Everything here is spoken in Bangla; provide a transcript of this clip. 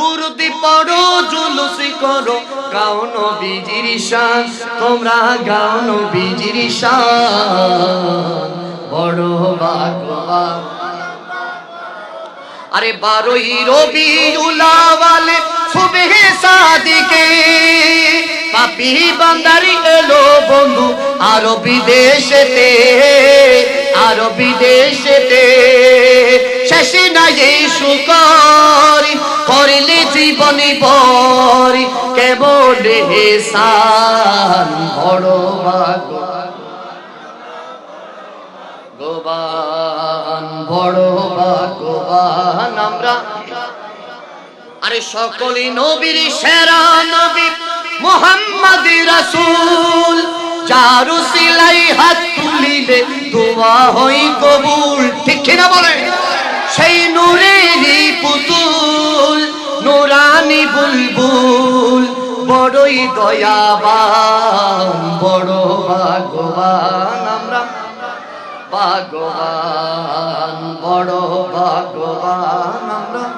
দুরুদি পড়ো, জুলুসি করো। গাও নবীজির শান, তোমরা গাও নবীজির শান। বড় ভাগবান আরে বারোই রবি উলাওয়ালে সাদিকে। পাপি বান্দারি এলো বন্ধু আরও বিদেশেতে আরও বিদেশেতে শুকরি করিলে জীবনী পরি কেবল হেসান বড় গোবান বড় ভাগবান আমরা। আরে সকলে নবীর সেরা নবী, মোহাম্মদ রাসূল। যারু সিলাই হাত তুলিলে দোয়া হই কবুল। ঠিক কিনা বলে সেই নূরেরই পুতুল নুরানি বুলবুল বড়ই দয়াবান বড় ভাগবান আমরা ভাগবান বড় ভাগবান আমরা